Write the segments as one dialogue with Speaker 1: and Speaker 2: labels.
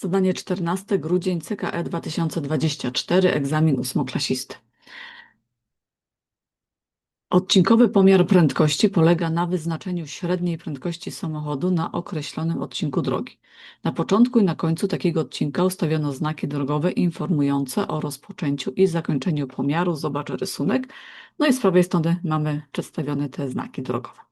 Speaker 1: Zadanie 14, grudzień, CKE 2024, egzamin ósmoklasisty. Odcinkowy pomiar prędkości polega na wyznaczeniu średniej prędkości samochodu na określonym odcinku drogi. Na początku i na końcu takiego odcinka ustawiono znaki drogowe informujące o rozpoczęciu i zakończeniu pomiaru. Zobacz rysunek. No i z prawej strony mamy przedstawione te znaki drogowe.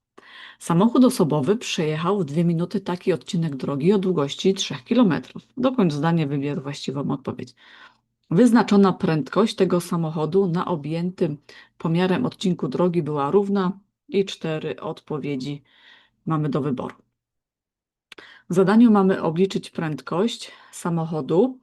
Speaker 1: Samochód osobowy przejechał w dwie minuty taki odcinek drogi o długości 3 km. Dokończ zdanie, wybierz właściwą odpowiedź. Wyznaczona prędkość tego samochodu na objętym pomiarem odcinku drogi była równa i cztery odpowiedzi mamy do wyboru. W zadaniu mamy obliczyć prędkość samochodu,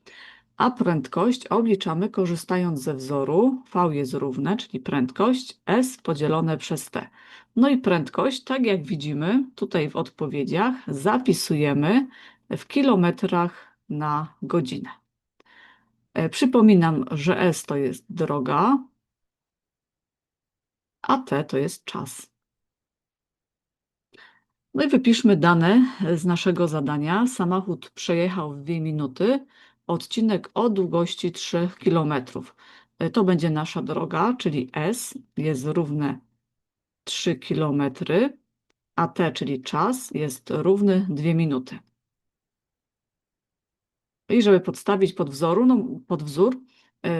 Speaker 1: a prędkość obliczamy korzystając ze wzoru V jest równe, czyli prędkość S podzielone przez T. No i prędkość, tak jak widzimy tutaj w odpowiedziach, zapisujemy w kilometrach na godzinę. E, Przypominam, że S to jest droga, a T to jest czas. No i wypiszmy dane z naszego zadania. Samochód przejechał w 2 minuty odcinek o długości 3 km. To będzie nasza droga, czyli S jest równe 3 km, a T, czyli czas, jest równy 2 minuty. I żeby podstawić pod, wzoru, no, pod wzór, yy,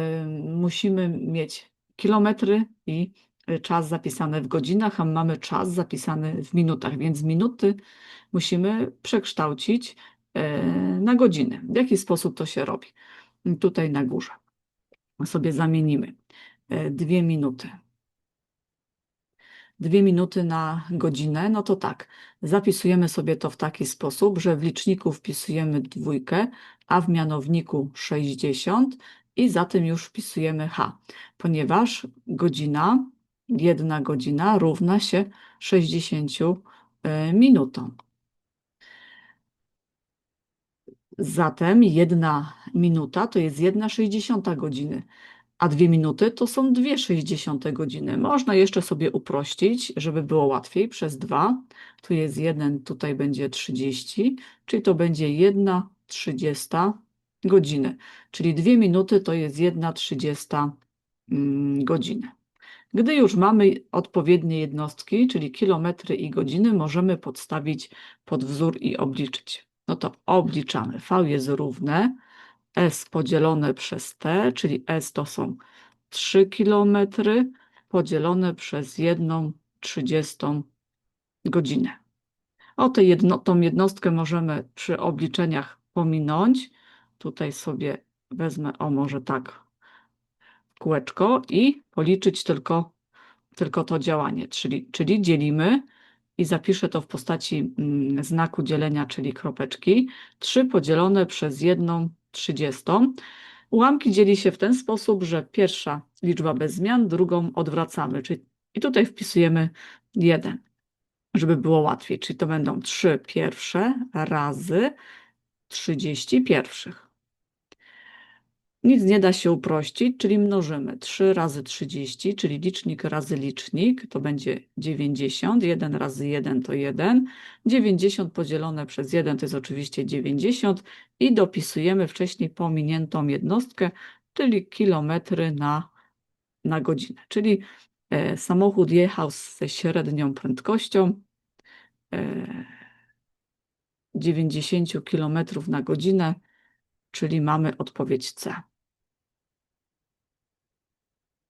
Speaker 1: musimy mieć kilometry i y, czas zapisany w godzinach, a mamy czas zapisany w minutach, więc minuty musimy przekształcić na godziny. W jaki sposób to się robi? Tutaj na górze sobie zamienimy yy, dwie minuty. Dwie minuty na godzinę, no to tak, zapisujemy sobie to w taki sposób, że w liczniku wpisujemy dwójkę, a w mianowniku 60 i za tym już wpisujemy H, ponieważ godzina, jedna godzina równa się 60 e, minutom. Zatem jedna minuta to jest jedna sześćdziesiąta godziny, a dwie minuty to są dwie sześćdziesiąte godziny. Można jeszcze sobie uprościć, żeby było łatwiej, przez dwa. Tu jest jeden, tutaj będzie 30, czyli to będzie jedna trzydziesta godziny, czyli dwie minuty to jest jedna trzydziesta mm, godziny. Gdy już mamy odpowiednie jednostki, czyli kilometry i godziny, możemy podstawić pod wzór i obliczyć. No to obliczamy. V jest równe S podzielone przez T, czyli S to są 3 km podzielone przez 1 30 godzinę. O tę jedno, tą jednostkę możemy przy obliczeniach pominąć. Tutaj sobie wezmę, o może tak, kółeczko i policzyć tylko, tylko to działanie, czyli, czyli dzielimy i zapiszę to w postaci mm, znaku dzielenia, czyli kropeczki. 3 podzielone przez 1 30. Ułamki dzieli się w ten sposób, że pierwsza liczba bez zmian, drugą odwracamy. Czyli, I tutaj wpisujemy 1, żeby było łatwiej. Czyli to będą 3 pierwsze razy 30 pierwszych. Nic nie da się uprościć, czyli mnożymy 3 razy 30, czyli licznik razy licznik, to będzie 90, 1 razy 1 to 1, 90 podzielone przez 1 to jest oczywiście 90 i dopisujemy wcześniej pominiętą jednostkę, czyli kilometry na, na godzinę. Czyli e, samochód jechał ze średnią prędkością e, 90 km na godzinę, czyli mamy odpowiedź C.